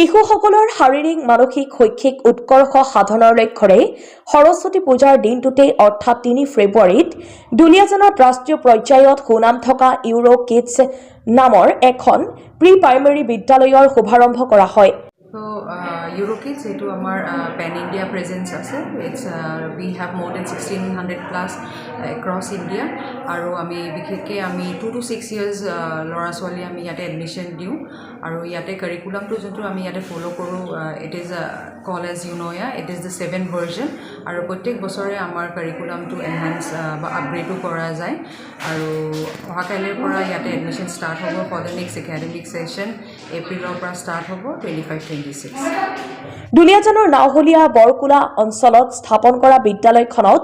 শিশুসকলৰ শাৰীৰিক মানসিক শৈক্ষিক উৎকৰ্ষ সাধনৰ লক্ষ্যৰে সৰস্বতী পূজাৰ দিনটোতেই অৰ্থাৎ তিনি ফেব্ৰুৱাৰীত দুলীয়াজানত ৰাষ্ট্ৰীয় পৰ্যায়ত সুনাম থকা ইউৰো কিডছ নামৰ এখন প্ৰি প্ৰাইমেৰী বিদ্যালয়ৰ শুভাৰম্ভ কৰা হয়। Eurokids, এইটো আমাৰ পেন ইণ্ডিয়া প্ৰেজেঞ্চ আছে। It's we have more than sixteen hundred plus acres India আৰু আমি বিশেষকৈ আমি টু টু ছিক্স ইয়েৰ্ছ ল'ৰা ছোৱালী আমি ইয়াতে এডমিশ্যন দিওঁ। আৰু ইয়াতে কাৰিকুলামটো যোনটো আমি ইয়াতে ফ'ল' কৰোঁ it is call as you know it is the seven version আৰু প্ৰত্যেক বছৰে আমাৰ কাৰিকুলামটো এনহেঞ্চ বা আপগ্ৰেডো কৰা যায় আৰু অহাকাইলৈৰ পৰা ইয়াতে এডমিশ্যন ষ্টাৰ্ট হ'ব for the next academic session এপ্ৰিলৰ পৰা ষ্টাৰ্ট হ'ব টুৱেণ্টি ফাইভ টুৱেণ্টি ছিক্স দুলীয়াজানৰ নাওহলীয়া বৰকোলা অঞ্চলত স্থাপন কৰা বিদ্যালয়খনত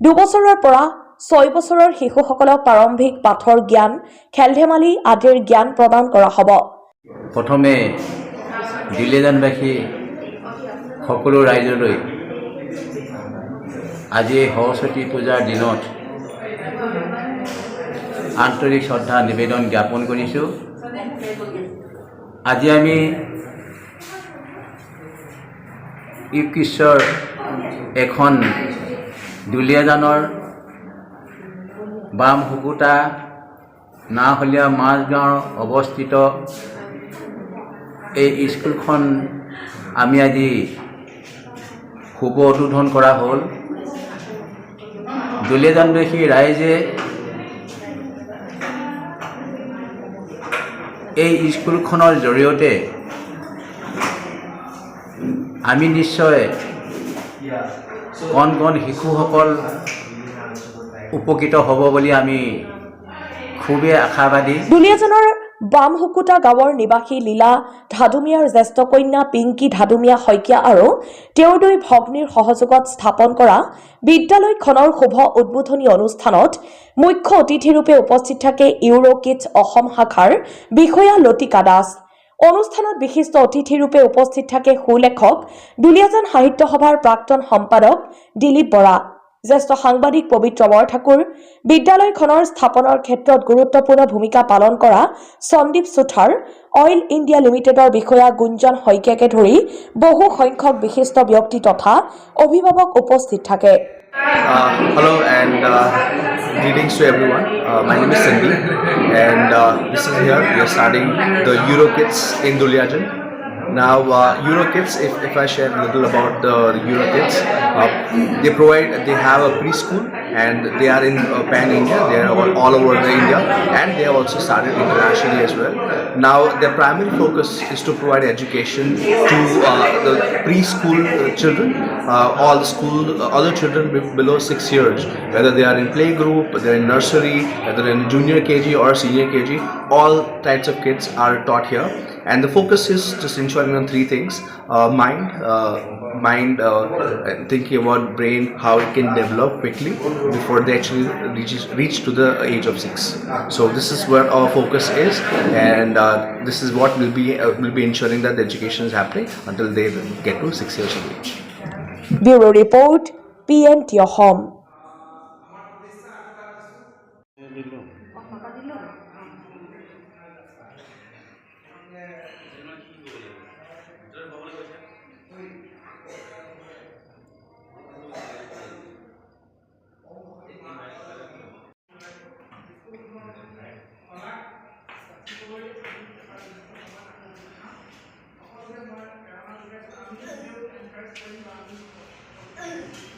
দুবছৰৰ পৰা ছয় বছৰৰ শিশুসকলক প্ৰাৰম্ভিক পাঠৰ জ্ঞান খেল ধেমালি আদিৰ জ্ঞান প্ৰদান কৰা হ'ব। প্ৰথমে দিলেজানবাসী সকলো ৰাইজলৈ আজি এই সৰস্বতী পূজাৰ দিনত আন্তৰিক শ্ৰদ্ধা নিবেদন জ্ঞাপন কৰিছোঁ। আজি আমি ইউকিশ্বৰ এখন দুলীয়াজানৰ বাম শুকুতা নাওহলীয়া মাজগাঁৱৰ অৱস্থিত এই স্কুলখন আমি আজি শুভ উদ্বোধন কৰা হ'ল। দুলীয়াজানবাসী ৰাইজে এই স্কুলখনৰ জৰিয়তে আমি নিশ্চয় কণ কণ শিশুসকল উপকৃত হ'ব বুলি আমি খুবেই আশাবাদী। দুলীয়াজানৰ বাম শুকুতা গাঁৱৰ নিবাসী লীলা ধাদুমীয়াৰ জ্যেষ্ঠ কন্যা পিংকী ধাদুমীয়া শইকীয়া আৰু তেওঁৰ দুই ভগ্নীৰ সহযোগত স্থাপন কৰা বিদ্যালয়খনৰ শুভ উদ্বোধনী অনুষ্ঠানত মুখ্য অতিথিৰূপে উপস্থিত থাকে ইউৰো কিডছ অসম শাখাৰ বিষয়া লতিকা দাস। অনুষ্ঠানত বিশিষ্ট অতিথিৰূপে উপস্থিত থাকে সুলেখক দুলীয়াজান সাহিত্য সভাৰ প্ৰাক্তন সম্পাদক দিলীপ বৰা। জ্যেষ্ঠ সাংবাদিক পবিত্ৰ বৰঠাকুৰ বিদ্যালয়খনৰ স্থাপনৰ ক্ষেত্ৰত গুৰুত্বপূৰ্ণ ভূমিকা পালন কৰা সন্দীপ সুথাৰ অইল ইণ্ডিয়া লিমিটেডৰ বিষয়া গুঞ্জন শইকীয়াকে ধৰি বহু সংখ্যক বিশিষ্ট ব্যক্তি তথা অভিভাৱক উপস্থিত থাকে Uh, hello and uh, greetings to everyone. Uh, my name is Sandeep and uh, this is here. We are starting the EuroKids in Dulyajan. Now, uh, EuroKids, if, if I share a little about the EuroKids, uh, they provide, they have a preschool and they are in uh, pan India, they are all, all over the India and they have also started internationally as well. Now, their primary focus is to provide education to uh, the preschool uh, children, all the school, other children be- below six years, whether they are in playgroup, they're in nursery, whether in junior KG or senior KG, all types of kids are taught here. And the focus is just ensuring on three things: uh, mind, uh, mind, uh, thinking about brain, how it can develop quickly before they actually reaches, reach to the age of six. So this is where our focus is, and uh, this is what will be uh, will be ensuring that the education is happening until they get to six years of age. Ai.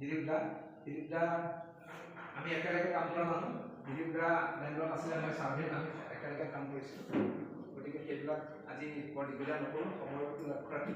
Dilip দা দিলীপ দা আমি একেলগে কাম কৰা মানুহ। দিলীপ দা বেংগলত আছিলে মই চাৰ্ভেত আমি একেলগে কাম কৰিছিলোঁ। গতিকে সেইবিলাক আজি বৰ দীঘলীয়া নকৰোঁ সময়টো লক্ষ্য ৰাখি।